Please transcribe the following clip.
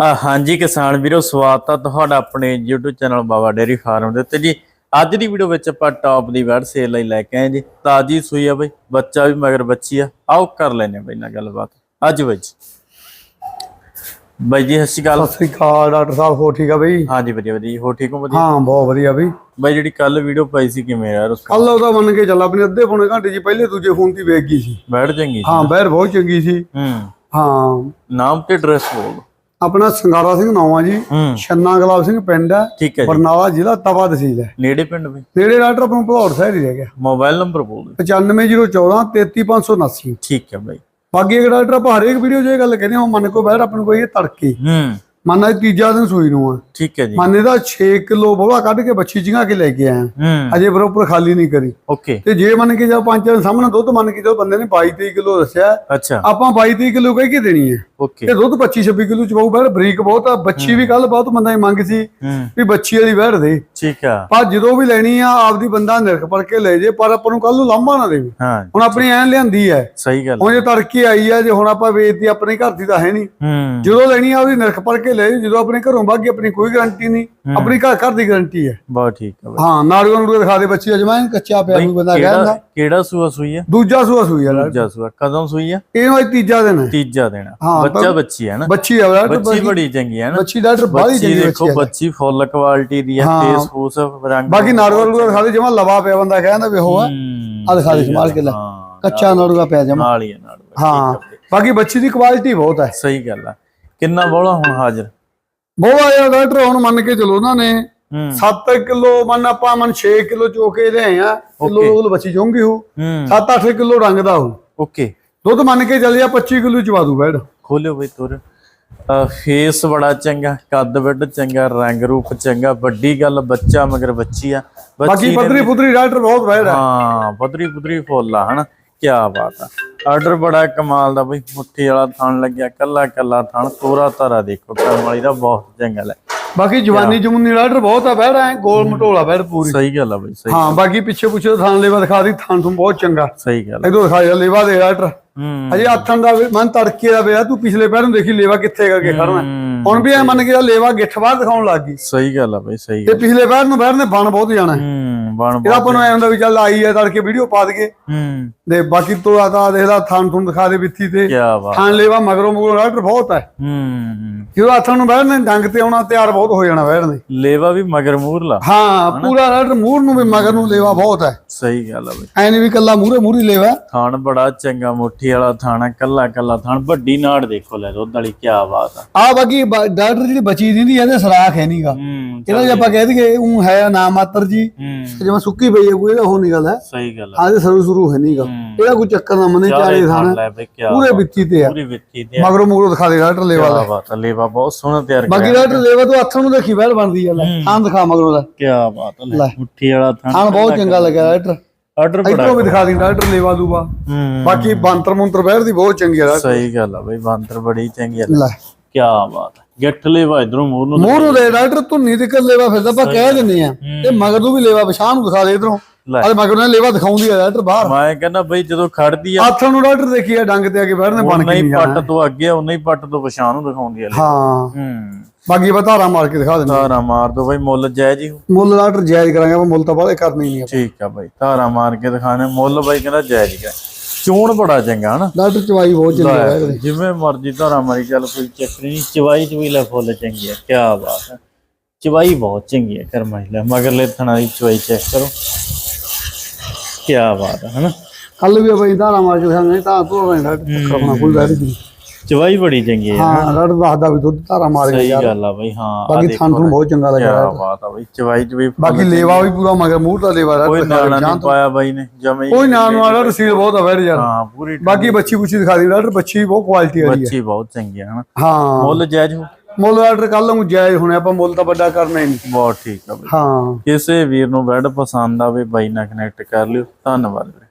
ਹਾਂਜੀ ਕਿਸਾਨ ਵੀਰੋ ਸਵਾਗਤ ਆ ਤੁਹਾਡਾ ਆਪਣੇ YouTube channel Baba dairy farm ਦੇ ਉੱਤੇ। ਜੀ ਅੱਜ ਦੀ ਵੀਡੀਓ ਵਿੱਚ ਆਪਾਂ ਟੌਪ ਦੀ ਵੈਡ ਸੇਲ ਲਈ ਲੈ ਕੇ ਆਏ ਜੀ। ਤਾਜੀ ਸੂਈ ਆ ਬਈ ਬੱਚਾ ਵੀ ਮਗਰ ਬੱਚੀ ਆ। ਆਓ ਕਰ ਲੈਨੇ ਬਈ ਨਾਲ ਗੱਲਬਾਤ। ਅੱਜ ਵਿੱਚ ਬਾਈ ਜੀ ਸਤਿ ਸ਼੍ਰੀ ਅਕਾਲ। ਸਤਿ ਸ੍ਰੀ ਅਕਾਲ ਡਾਕਟਰ ਸਾਹਿਬ ਹੋ ਠੀਕ ਆ ਬਈ? ਹਾਂਜੀ ਵਧੀਆ ਵਧੀਆ ਹੋ ਠੀਕ ਹੋ ਵਧੀਆ? ਹਾਂ ਬਹੁਤ ਵਧੀਆ ਬਈ। ਬਾਈ ਜਿਹੜੀ ਕੱਲ ਵੀਡੀਓ ਪਾਈ ਸੀ ਕਿਵੇਂ ਯਾਰ ਉਸ ਕੱਲ ਉਹਦਾ ਮੰਨ ਕੇ ਚੱਲ ਆਪਣੇ ਅੱਧੇ ਪੌਣੇ ਘੰਟੇ ਜੀ ਪਹਿਲੇ ਦੂਜੇ ਫੋਨ ਤੇ ਵੇਖ ਗਈ ਸੀ। ਬੈਠ ਚੰਗੀ ਸੀ ਹਾਂ ਬਹਿਰ ਬਹੁਤ ਚੰਗੀ ਸੀ। ਹੂੰ। ਹਾਂ। ਨਾਮ ਤੇ ਐਡਰੈਸ ਬੋਲ ਆਪਣਾ ਸੰਗਾਰਾ ਸਿੰਘ ਨਾਵਾਂ ਜੀ। ਛੰਨਾ ਗੁਲਾਬ ਸਿੰਘ ਪਿੰਡ ਹੈ ਬਰਨਾਲਾ ਜ਼ਿਲ੍ਹਾ ਤਵਾ ਤਹਿਸੀਲ ਹੈ। ਨੇੜੇ ਪਿੰਡ ਬਈ ਨੇੜੇ ਡਾਕਟਰ ਆਪਾਂ ਭਲੌੜ ਸਾਹਿਬ ਹੀ ਰਹਿ ਗਿਆ। ਮੋਬਾਈਲ ਨੰਬਰ ਬੋਲ ਦਿਓ। 95014 33579 ਠੀਕ ਹੈ ਬਾਈ। ਬਾਕੀ ਇੱਕ ਡਾਕਟਰ ਆਪਾਂ ਹਰੇਕ ਵੀਡੀਓ 'ਚ ਇਹ ਗੱਲ ਕਹਿੰਦੇ ਹਾਂ ਮੰਨ ਕੋ ਬਹਿਰ ਆਪਾਂ ਨੂੰ ਕੋਈ ਇਹ ਤੜਕੇ। ਹੂੰ। ਮੰਨ ਅੱਜ ਤੀਜਾ ਦਿਨ ਸੂਈ ਨੂੰ ਆ। ਠੀਕ ਹੈ ਜੀ। ਮੰਨ ਇਹਦਾ 6 ਕਿਲੋ ਬੋਲਾ ਕੱਢ ਕੇ ਬੱਚੀ ਜਿਹਾ ਕੇ ਲੈ ਕੇ ਆਇਆ। ਅਜੇ ਬਰੋਬਰ ਖਾਲੀ ਨਹੀਂ ਕਰੀ। ਓਕੇ। ਤੇ ਜੇ ਮੰਨ ਕੇ ਜਾ ਪੰਜ ਦੇ ਸਾਹਮਣੇ ਦੁੱਧ ਮੰਨ ਕੇ ਜੋ ਬੰਦੇ ਨੇ 22 23 ਕਿਲੋ ਦੱਸਿਆ। ਅੱਛਾ। ਆਪਾਂ 22 23 ਕਿਲੋ ਕਹਿ ਕੇ ਦੇਣੀ ਹੈ। ਓਕੇ। ਇਹ ਦੁੱਧ 25 26 ਕਿਲੋ ਚ ਪਾਉ ਬੈਠ ਬਰੀਕ ਬਹੁਤ ਆ ਬੱਚੀ ਵੀ ਕੱਲ ਬਹੁਤ ਬੰਦਾ ਮੰਗ ਸੀ ਵੀ ਬੱਚੀ ਵਾਲੀ ਬੈਠ ਦੇ। ਠੀਕ ਆ। ਪਰ ਜਦੋਂ ਵੀ ਲੈਣੀ ਆ ਆਪਦੀ ਬੰਦਾ ਨਿਰਖ ਪੜ ਕੇ ਲੈ ਜੇ ਪਰ ਆਪਾਂ ਨੂੰ ਕੱਲ ਨੂੰ ਲਾਂਭਾ ਨਾ ਦੇਵੇ। ਹਾਂ ਹੁਣ ਆਪਣੀ ਐਂ ਲਿਆਂਦੀ ਹੈ ਸਹੀ ਗੱਲ ਹੁਣ ਜੇ ਤੜਕੇ ਆਈ ਆ ਜੇ ਹੁਣ ਆਪਾਂ ਵੇਚਦੀ ਆਪਣੇ ਘਰ ਦੀ ਤਾਂ ਹੈ ਨਹੀਂ। ਜਦੋਂ ਲੈਣੀ ਆ ਉਹਦੀ ਨਿਰਖ ਪੜ ਕੇ ਲੈ ਜੇ, ਜਦੋਂ ਆਪਣੇ ਘਰੋਂ ਬਾਗੀ ਆਪਣੀ ਕੋਈ ਗਾਰੰਟੀ ਨਹੀਂ। ਆਪਣੀ ਘਰ ਘਰ ਦੀ ਗਾਰੰਟੀ ਹੈ ਬਹੁਤ ਠੀਕ ਆ। ਹਾਂ ਨਾੜੂਆਂ ਨੂੰ ਦਿਖਾ ਦੇ ਬੱਚੀ ਅਜਮਾਇਨ ਕੱਚਾ ਪਿਆ ਨੂੰ ਬੰਦਾ ਕਹਿੰਦਾ ਕਿਹੜਾ ਸੂਆ ਸੂਈ ਆ? ਦੂਜਾ ਸੂਆ ਸੂਈ ਆ। ਦੂਜਾ ਸੂਆ। ਕਦੋਂ ਸੂਈ ਆ? ਇਹਨੂੰ ਅੱਜ ਤੀਜਾ ਦਿਨ ਹੈ ਤੀਜਾ ਹਾਂ, ਬੱਚਾ ਬੱਚੀ ਹੈ ਨਾ। ਬੱਚੀ ਆ ਬੱਚੀ ਬੜੀ ਚੰਗੀ ਹੈ ਨਾ। ਬੱਚੀ ਡਾਕਟਰ ਬੱਚੀ ਚੰਗੀ ਦੇਖੋ ਬੱਚੀ ਫੁੱਲ ਕੁਆਲਿਟੀ ਦੀ ਹਾਂ। ਫੇਸ ਫੂਸ ਰੰਗ ਬਾਕੀ ਨਾੜੂਆ ਨੂੰ ਦਿਖਾ ਦੇ ਜਮਾ ਲਵਾ ਪਿਆ ਬੰਦਾ ਕਹਿੰਦਾ ਵੀ ਉਹ ਆ ਦਿਖਾ ਦੇ ਸੰਭਾਲ ਕੇ ਲੈ ਕੱਚਾ ਨਾੜੂਆ ਪਿਆ ਜਮਾ। ਨਾਲ ਹੀ ਆ ਨਾਲ ਹਾਂ। ਬਾਕੀ ਬੱਚੀ ਦੀ ਕੁਆਲਿਟੀ ਬਹੁਤ ਹੈ ਸਹੀ ਗੱਲ ਆ। ਕਿੰਨਾ ਬੋਲਾ ਹੁਣ ਹਾਜ਼ਰ? ਬਹੁਤ ਆਇਆ ਡਾਕਟਰ ਹੁਣ ਮੰਨ ਕੇ ਚਲੋ ਉਹਨਾਂ ਨੇ ਹੂੰ। 7 ਕਿਲੋ ਮੰਨ ਆਪਾਂ ਮਨ 6 ਕਿਲੋ ਚੋਕੇ ਲਿਆਏ ਆ ਕਿਲੋ ਉਹ ਬੱਚੀ ਚੋਂਗੀ ਹੋ। ਹੂੰ 7-8 ਕਿਲੋ ਰੰਗ ਦਾ ਹੋ ਓਕੇ। ਦੁੱਧ ਮੰਨ ਕੇ ਚੱਲ ਜਾ 25 ਕਿਲੋ ਚਵਾ ਦੂ ਬੈਡ। ਖੋਲਿਓ ਬਈ ਤੁਰ। ਫੇਸ ਬੜਾ ਚੰਗਾ ਕੱਦ ਵੱਡ ਚੰਗਾ ਰੰਗ ਰੂਪ ਚੰਗਾ ਵੱਡੀ ਗੱਲ ਬੱਚਾ ਮਗਰ ਬੱਚੀ ਆ। ਬਾਕੀ ਪੱਧਰੀ ਪੁੱਧਰੀ ਡਾਕਟਰ ਬਹੁਤ ਬੈਡ ਹੈ ਹਾਂ ਪਤਰੀ ਪੁਤਰੀ ਫੁੱਲ ਆ ਹਨਾ? ਕੀ ਬਾਤ ਆ। ਆਰਡਰ ਬੜਾ ਕਮਾਲ ਦਾ ਬਈ ਮੁੱਠੀ ਵਾਲਾ ਥਣ ਲੱਗਿਆ ਕੱਲਾ ਕੱਲਾ ਥਣ ਤੋਰਾ ਤਾਰਾ ਦੇਖੋ ਕਰਮ ਵਾਲੀ ਦਾ ਬਹੁਤ ਚੰਗਾ ਲੈ ਬਾਕੀ ਜਵਾਨੀ ਜਮੂਨੀ ਡਾਕਟਰ ਬਹੁਤ ਆ ਬੈਡ ਹੈ ਗੋਲ ਮਟੋਲਾ ਬੈਡ ਪੂਰੀ। ਸਹੀ ਗੱਲ ਆ ਬਈ ਸਹੀ ਹਾਂ ਬਾਕੀ ਪਿੱਛੇ ਪੁੱਛੇ ਥਾਂ ਲੇਵਾ ਦਿਖਾ ਦੀ ਥਾਂ ਤੋਂ ਬਹੁਤ ਚੰਗਾ। ਸਹੀ ਗੱਲ ਆ। ਇਦੋਂ ਦਿਖਾ ਲੇਵਾ ਦੇ ਹੂੰ ਅਜੇ ਆਥਣ ਦਾ ਵੀ- ਮਨ ਤੜਕੇ ਦਾ ਵਿਆ ਤੂੰ ਪਿਛਲੇ ਪੈਰ ਨੂੰ ਦੇਖੀ ਲੇਵਾ ਕਿੱਥੇ ਕਰਕੇ ਖੜਨਾ। ਹੂੰ, ਹੁਣ ਵੀ ਐ ਮੰਨ ਕੇ ਲੇਵਾ ਗਿੱਠ ਬਾਹਰ ਦਿਖਾਉਣ ਲੱਗ ਗਈ। ਸਹੀ ਗੱਲ ਆ ਬਈ ਸਹੀ ਤੇ ਪਿਛਲੇ ਪੈਰ ਨੂੰ ਬੈਰ ਨੇ ਬਣ ਬਹੁਤ ਜਾਣਾ। ਹੈ। ਬਣ ਇਹਦਾ ਆਪਾਂ ਨੂੰ ਐ ਹੁੰਦਾ ਵੀ ਚੱਲ ਆਈ ਐ ਤੜਕੇ ਵੀਡੀਓ ਪਾ ਦਈਏ। ਹੂੰ। ਤੇ ਬਾਕੀ ਤੋਂ ਆਦਾ ਦੇਖ ਲਾ ਥਾਂ ਥੁਣ ਦਿਖਾ ਦੇ ਵਿੱਥੀ ਤੇ। ਕੀ ਬਾਤ ਥਾਂ ਲੇਵਾ ਮਗਰੋਂ ਮਗਰੋਂ ਡਾਕਟਰ ਬਹੁਤ ਹੈ ਹੂੰ। ਜਦੋਂ ਆਥਣ ਨੂੰ ਬੈਰ ਨੇ ਡੰਗ ਤੇ ਆਉਣਾ ਤਿਆਰ ਬਹੁਤ ਹੋ ਜਾਣਾ ਬੈਰ ਨੇ ਲੇਵਾ ਵੀ ਮਗਰ ਮੂਰਲਾ ਹਾਂ ਪੂਰਾ ਡਾਕਟਰ ਮੂਰ ਨੂੰ ਵੀ ਮਗਰ ਨੂੰ ਲੇਵਾ ਬਹੁਤ ਹੈ ਸਹੀ ਗੱਲ ਆ ਬਈ। ਐ ਨਹੀਂ ਵੀ ਕੱਲਾ ਮੂਰੇ ਮੂਰੀ ਲੇਵਾ। ਥਣ ਬੜਾ ਚੰਗਾ ਮੁੱਠੀ ਵਾਲਾ ਥਾਣਾ ਕੱਲਾ ਕੱਲਾ ਥਣ ਵੱਡੀ ਨਾੜ ਦੇਖੋ ਲੈ ਦੁੱਧ ਵਾਲੀ ਕੀ ਬਾਤ ਆ। ਆ ਬਾਕੀ ਡਾਕਟਰ ਜਿਹੜੀ ਬਚੀ ਦਿੰਦੀ ਇਹਦੇ ਸਰਾਖ ਹੈ ਨਹੀਂਗਾ ਹੂੰ ਇਹਦਾ ਜੇ ਆਪਾਂ ਕਹਿ ਦਈਏ ਉਹ ਹੈ ਨਾ ਮਾਤਰ ਜੀ ਹੂੰ। ਜਿਵੇਂ ਸੁੱਕੀ ਪਈ ਹੈ ਕੋਈ ਇਹਦਾ ਉਹ ਨਿਕਲ ਹੈ। ਸਹੀ ਗੱਲ ਆ। ਆਦੇ ਸਰੂ ਸਰੂ ਹੈ ਨਹੀਂਗਾ ਹੂੰ। ਇਹਦਾ ਕੋਈ ਚੱਕਰ ਨਾ ਮੰਨੇ ਚਾਰੇ ਥਾਣਾ ਪੂਰੇ ਵਿੱਚੀ ਤੇ ਆ। ਪੂਰੀ ਵਿੱਚੀ ਤੇ ਮਗਰੋਂ ਮਗਰੋਂ ਦਿਖਾ ਦੇ ਡਾਕਟਰ ਲੇਵਾ ਦਾ ਬਾਤ ਲੇਵਾ ਬਹੁਤ ਸੋਹਣਾ ਤਿਆਰ ਬਾਕੀ ਡਾਕਟਰ ਲੇਵਾ ਤੋਂ ਹੱਥਾਂ ਨੂੰ ਦੇਖੀ ਬਹਿਲ ਬਣਦੀ ਆ ਲੈ। ਥਾਂ ਦਿਖਾ ਮਗਰੋਂ ਦਾ ਕੀ ਬਾਤ ਲੈ ਮੁੱਠੀ ਵਾਲਾ ਥਣ ਥਾਂ ਬਹੁਤ ਚੰਗਾ ਲੱਗਿਆ ਡਾਕਟਰ। ਆਰਡਰ ਬੜਾ ਇਧਰੋਂ ਵੀ ਦਿਖਾ ਦੀ ਡਾਕਟਰ ਲੇਵਾ ਦੂਵਾ ਹੂੰ। ਬਾਕੀ ਬੰਤਰ ਮੁੰਤਰ ਬਹਿਰ ਦੀ ਬਹੁਤ ਚੰਗੀ ਆ। ਸਹੀ ਗੱਲ ਆ ਬਈ ਬਾਂਦਰ ਬੜੀ ਚੰਗੀ ਆ। ਲੈ। ਕੀ ਬਾਤ ਆ। ਗਿੱਠ ਲੇਵਾ ਇਧਰੋਂ ਮੂੰਹ ਨੂੰ ਮੂੰਹ ਨੂੰ ਦੇ ਡਾਕਟਰ ਧੁੰਨੀ ਤੇ ਲੇਵਾ ਫਿਰਦਾ ਆਪਾਂ ਕਹਿ ਦਿੰਨੇ ਆ। ਤੇ ਮਗਰ ਨੂੰ ਵੀ ਲੇਵਾ ਪਛਾਣ ਨੂੰ ਦਿਖਾ ਦੇ ਇਧਰੋਂ। ਅਰੇ ਮਗਰ ਨੇ ਲੇਵਾ ਦਿਖਾਉਂਦੀ ਆ ਡਾਕਟਰ ਬਾਹਰ। ਮੈਂ ਕਹਿੰਦਾ ਬਈ ਜਦੋਂ ਖੜਦੀ ਆ ਹੱਥਾਂ ਨੂੰ ਡਾਕਟਰ ਦੇਖੀ ਆ ਡੰਗ ਤੇ ਆ ਕੇ ਬਹਿਰ ਨੇ ਬਣ ਕੇ ਹੀ ਨਹੀਂ ਪੱਟ ਤੋਂ ਅੱਗੇ ਉਨਾ ਹੀ ਪੱਟ ਤੋਂ ਪਛਾਣ ਨੂੰ ਦਿਖਾਉਂਦੀ ਆ। ਲੈ ਹਾਂ। ਹੂੰ। ਬਾਕੀ ਬਤਾਰਾ ਮਾਰ ਕੇ ਦਿਖਾ ਦਿੰਦੇ। ਧਾਰਾ ਮਾਰ ਦੋ ਬਈ ਮੁੱਲ ਜਾਇਜ਼ ਹੀ। ਹੋ। ਮੁੱਲ ਡਾਕਟਰ ਜਾਇਜ਼ ਕਰਾਂਗੇ ਆਪਾਂ ਮੁੱਲ ਤਾਂ ਬਾਅਦ ਕਰਨੀ ਨਹੀਂ ਆ ਠੀਕ ਆ ਬਈ ਧਾਰਾ ਮਾਰ ਕੇ ਦਿਖਾਣੇ ਮੁੱਲ ਬਈ ਕਹਿੰਦਾ ਜਾਇਜ਼ ਹੀ ਆ। ਚੋਣ ਬੜਾ ਚੰਗਾ ਹਨਾ? ਡਾਕਟਰ ਚਵਾਈ ਬਹੁਤ ਚੰਗੀ ਇਹਦੇ। ਜਿਵੇਂ ਮਰਜ਼ੀ ਧਾਰਾ ਮਾਰੀ ਚੱਲ ਕੋਈ ਚੱਕਰ ਨਹੀਂ ਚਵਾਈ ਚ ਵੀ ਲੈ ਫੁੱਲ ਚੰਗੀ ਆ ਕੀ ਬਾਤ ਹੈ ਚਵਾਈ ਬਹੁਤ ਚੰਗੀ ਹੈ ਕਰਮਾਈ ਲੈ ਮਗਰਲੇ ਥਣਾ ਦੀ ਚਵਾਈ ਚੈੱਕ ਕਰੋ। ਕੀ ਬਾਤ ਹੈ ਹਨਾ? ਕੱਲ ਵੀ ਆਪਾਂ ਧਾਰਾ ਮਾਰ ਕੇ ਦਿਖਾਂਗੇ ਤਾਂ ਤੂੰ ਆਪਣੇ ਡਾਕਟਰ ਆਪਣਾ ਕੋਈ ਬੈਠ ਦੀ ਚਵਾਈ ਬੜੀ ਚੰਗੀ ਹੈ ਹਾਂ ਡਾਕਟਰ ਦੱਸਦਾ ਵੀ ਦੁੱਧ ਧਾਰਾ ਮਾਰ ਕੇ ਸਹੀ ਗੱਲ ਆ ਬਈ ਹਾਂ ਬਾਕੀ ਥਾਂ ਨੂੰ ਬਹੁਤ ਚੰਗਾ ਕੀ ਲੱਗਿਆ ਬਾਤ ਆ ਬਈ ਚਵਾਈ ਚ ਵੀ ਬਾਕੀ ਲੇਵਾ ਵੀ ਪੂਰਾ ਮਗਰ ਮੂੰਹ ਦਾ ਲੇਵਾ ਕੋਈ ਡਾਕਟਰ ਨਾਣਾ ਨਹੀਂ ਪਾਇਆ ਬਾਈ ਨੇ ਜਮੇ ਕੋਈ ਨਾ ਨੂੰ। ਆਲਾ ਰਸੀਲ ਬਹੁਤ ਆ ਬੈਠ ਯਾਰ। ਹਾਂ ਪੂਰੀ ਬਾਕੀ ਬੱਚੀ ਬੁੱਚੀ ਦਿਖਾ ਦੀ ਡਾਕਟਰ ਬੱਚੀ ਬਹੁਤ ਕੁਆਲਿਟੀ ਵਾਲੀ ਹੈ। ਬੱਚੀ ਬਹੁਤ ਚੰਗੀ ਹੈ ਹਨਾ? ਹਾਂ। ਮੁੱਲ ਜਾਇਜ਼ ਹੋ ਮੁੱਲ ਡਾਕਟਰ ਕੱਲ ਨੂੰ ਜਾਇਜ਼ ਹੋਣੇ ਆਪਾਂ ਮੁੱਲ ਤਾਂ ਵੱਡਾ ਕਰਨਾ ਹੀ ਨਹੀਂ। ਬਹੁਤ ਠੀਕ ਆ ਬਈ। ਹਾਂ। ਕਿਸੇ ਵੀਰ ਨੂੰ ਬੈਡ ਪਸੰਦ ਆਵੇ ਬਾਈ ਨਾਲ ਕਨੈਕਟ ਕਰ ਲਿਓ। ਧੰਨਵਾਦ ਵੀਰੇ